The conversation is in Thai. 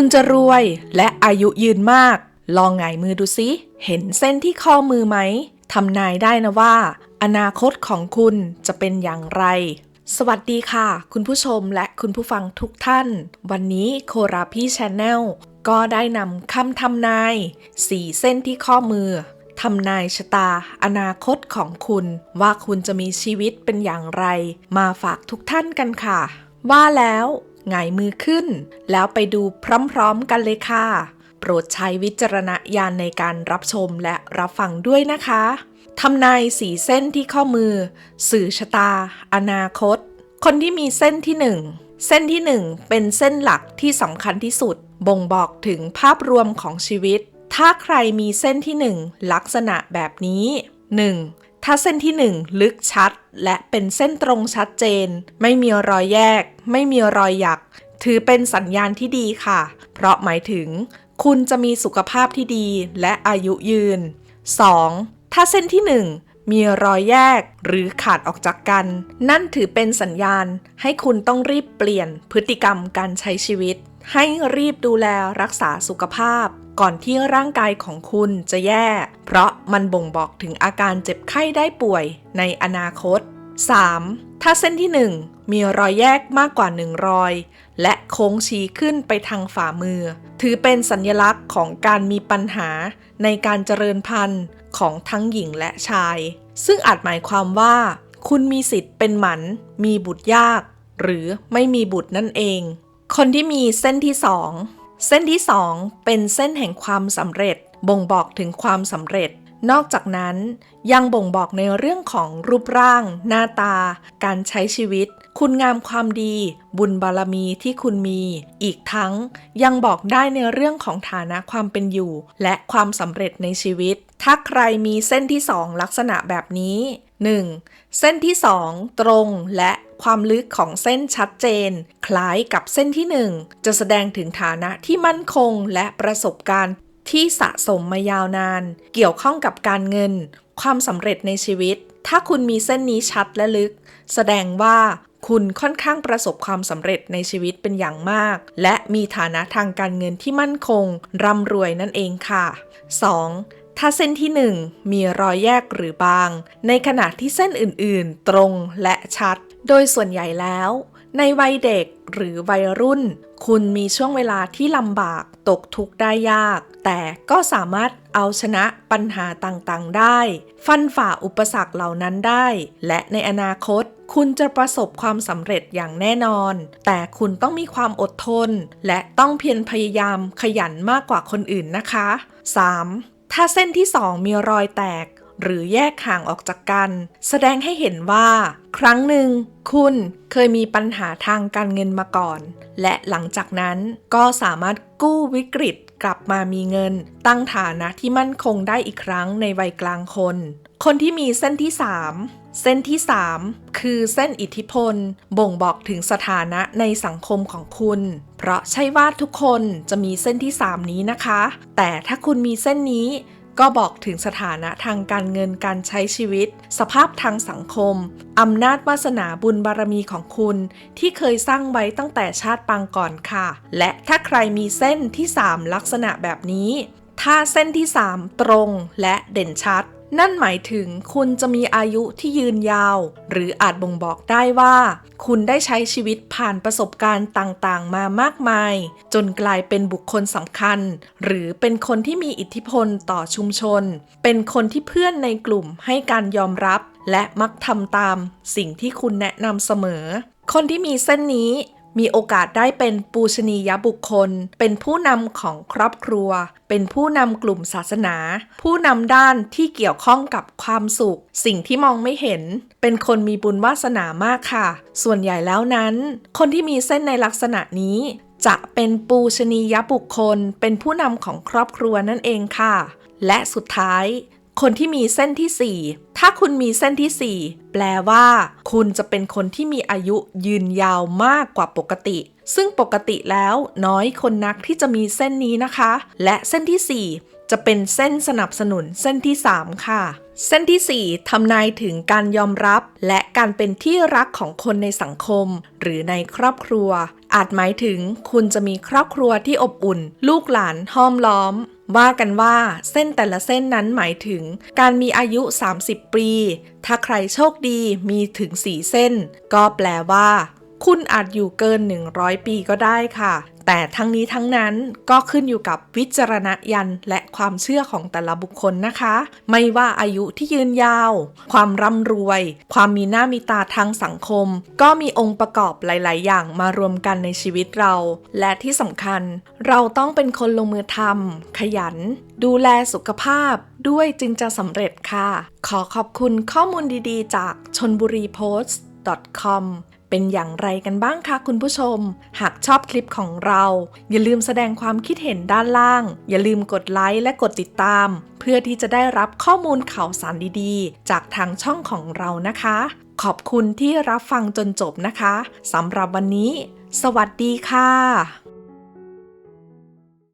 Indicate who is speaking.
Speaker 1: คุณจะรวยและอายุยืนมาก ลองหงมือดูสิเห็นเส้นที่ข้อมือไหมทำนายได้นะว่า อนาคตของคุณจะเป็นอย่างไร สวัสดีค่ะ คุณผู้ชมและคุณผู้ฟังทุกท่าน วันนี้โคราพี่ชาแนลก็ได้นำคำทำนายสี่เส้นที่ข้อมือทำนายชะตา อนาคตของคุณ ว่าคุณจะมีชีวิตเป็นอย่างไร มาฝากทุกท่านกันค่ะ ว่าแล้ว งายมือขึ้น แล้วไปดูพร้อมๆกันเลยค่ะ โปรดใช้วิจารณญาณในการรับชมและรับฟังด้วยนะคะทำนายสีเส้นที่ข้อมือ สื่อชะตา อนาคต คนที่มีเส้นที่หนึ่งเส้นที่หนึ่งเป็นเส้นหลักที่สำคัญที่สุด บ่งบอกถึงภาพรวมของชีวิต ถ้าใครมีเส้นที่หนึ่งลักษณะแบบนี้ 1. ถ้าเส้นที่หนึ่งลึกชัด และเป็นเส้นตรงชัดเจน ไม่มีรอยแยก ไม่มีรอยหยัก ถือเป็นสัญญาณที่ดีค่ะ เพราะหมายถึง คุณจะมีสุขภาพที่ดีและอายุยืน 2. ถ้าเส้นที่ 1 มีรอยแยกหรือขาดออกจากกัน นั่นถือเป็นสัญญาณให้คุณต้องรีบเปลี่ยนพฤติกรรมการใช้ชีวิต ให้รีบดูแลรักษาสุขภาพ ก่อนที่ร่างกายของคุณจะแย่ เพราะมันบ่งบอกถึงอาการเจ็บไข้ได้ป่วยในอนาคต 3. ถ้าเส้นที่ 1 มีรอยแยกมากกว่า 1 รอย และโค้งชี้ขึ้นไปทางฝ่ามือ ถือเป็นสัญลักษณ์ของการมีปัญหาในการเจริญพันธุ์ของทั้งหญิงและชาย ซึ่งอาจหมายความว่า คุณมีสิทธิ์เป็นหมัน มีบุตรยาก หรือไม่มีบุตรนั่นเอง คนที่มีเส้นที่ 2 เส้นที่ 2 เป็นเส้นแห่งความสำเร็จบ่งบอกถึงความสำเร็จ นอกจากนั้นยังบ่งบอกในเรื่องของรูปร่าง หน้าตา การใช้ชีวิต คุณงามความดี บุญบารมีที่คุณมี อีกทั้งยังบอกได้ในเรื่องของฐานะความเป็นอยู่ และความสำเร็จในชีวิต ถ้าใครมีเส้นที่ 2 ลักษณะแบบนี้ 1. เส้นที่ 2 ตรงและความลึกของเส้นชัดเจน คล้ายกับเส้นที่ 1 จะแสดงถึงฐานะที่มั่นคงและประสบการณ์ ที่สะสมมายาวนาน เกี่ยวข้องกับการเงิน ความสำเร็จในชีวิต ถ้าคุณมีเส้นนี้ชัดและลึก แสดงว่าคุณค่อนข้างประสบความสำเร็จในชีวิตเป็นอย่างมาก และมีฐานะทางการเงินที่มั่นคง ร่ำรวยนั่นเองค่ะ 2. ถ้าเส้นที่ 1 มีรอยแยกหรือบาง ในขณะที่เส้นอื่นๆ ตรงและชัด โดยส่วนใหญ่แล้ว ในวัยเด็กหรือวัยรุ่น คุณมีช่วงเวลาที่ลำบากตกทุกข์ได้ยาก แต่ก็สามารถเอาชนะปัญหาต่างๆได้ ฟันฝ่าอุปสรรคเหล่านั้นได้ และในอนาคต คุณจะประสบความสำเร็จอย่างแน่นอน แต่คุณต้องมีความอดทน และต้องเพียรพยายามขยันมากกว่าคนอื่นนะคะ 3. ถ้าเส้นที่ 2 มีรอยแตก หรือแยกห่างออกจากกัน แสดงให้เห็นว่า ครั้งหนึ่ง คุณเคยมีปัญหาทางการเงินมาก่อน และหลังจากนั้นก็สามารถกู้วิกฤตกลับมามีเงิน ตั้งฐานะที่มั่นคงได้อีกครั้งในวัยกลางคน คนที่มีเส้นที่ 3 เส้นที่ 3 คือเส้นอิทธิพล บ่งบอกถึงสถานะในสังคมของคุณ เพราะใช่ว่าทุกคนจะมีเส้นที่ 3 นี้นะคะ แต่ถ้าคุณมีเส้นนี้ ก็บอกถึงสถานะทางการเงินการใช้ชีวิต สภาพทางสังคม อำนาจวาสนาบุญบารมีของคุณ ที่เคยสร้างไว้ตั้งแต่ชาติปางก่อนค่ะ และถ้าใครมีเส้นที่ 3 ลักษณะแบบนี้ ถ้าเส้นที่ 3 ตรงและเด่นชัด นั่นหมายถึงคุณจะมีอายุที่ยืนยาว หรืออาจบ่งบอกได้ว่า คุณได้ใช้ชีวิตผ่านประสบการณ์ต่างๆ มามากมาย จนกลายเป็นบุคคลสำคัญ หรือเป็นคนที่มีอิทธิพลต่อชุมชน เป็นคนที่เพื่อนในกลุ่มให้การยอมรับ และมักทำตาม สิ่งที่คุณแนะนำเสมอ คนที่มีเส้นนี้ มีโอกาสได้เป็นปูชนียบุคคล เป็นผู้นำของครอบครัว เป็นผู้นำกลุ่มศาสนา ผู้นำด้านที่เกี่ยวข้องกับความสุข สิ่งที่มองไม่เห็น เป็นคนมีบุญวาสนามากค่ะ ส่วนใหญ่แล้วนั้น คนที่มีเส้นในลักษณะนี้จะเป็นปูชนียบุคคล เป็นผู้นำของครอบครัวนั่นเองค่ะ และสุดท้าย คนที่มีเส้นที่ 4 ถ้าคุณมีเส้นที่ 4 แปลว่า คุณจะเป็นคนที่มีอายุยืนยาวมากกว่าปกติ ซึ่งปกติแล้วน้อยคนนักที่จะมีเส้นนี้นะคะ และเส้นที่ 4 จะเป็นเส้นสนับสนุนเส้นที่ 3 ค่ะ เส้นทีสี่4ทำนายถึงการยอมรับ และการเป็นที่รักของคนในสังคม หรือในครอบครัว อาจหมายถึงคุณจะมีครอบครัวที่อบอุ่น ลูกหลานห้อมล้อม ว่ากันว่าเส้นแต่ละเส้นนั้นหมายถึง การมีอายุ 30 ปี ถ้าใครโชคดีมีถึง 4 เส้น ก็แปลว่า คุณอาจอยู่เกิน 100 ปีก็ได้ค่ะ แต่ทั้งนี้ทั้งนั้นก็ขึ้นอยู่กับวิจารณญาณและความเชื่อของแต่ละบุคคลนะคะ ไม่ว่าอายุที่ยืนยาว ความร่ำรวย ความมีหน้ามีตาทางสังคม ก็มีองค์ประกอบหลาย ๆ อย่างมารวมกันในชีวิตเรา และที่สำคัญ เราต้องเป็นคนลงมือทำขยัน ดูแลสุขภาพด้วยจึงจะสำเร็จค่ะ ขอขอบคุณข้อมูลดี ๆ จากชนบุรีโพสต์ .com เป็นอย่างไรกันบ้างคะคุณผู้ชม หากชอบคลิปของเรา อย่าลืมแสดงความคิดเห็นด้านล่าง อย่าลืมกดไลค์และกดติดตาม เพื่อที่จะได้รับข้อมูลข่าวสารดีๆ จากทางช่องของเรานะคะ ขอบคุณที่รับฟังจนจบนะคะสำหรับวันนี้ สวัสดีค่ะ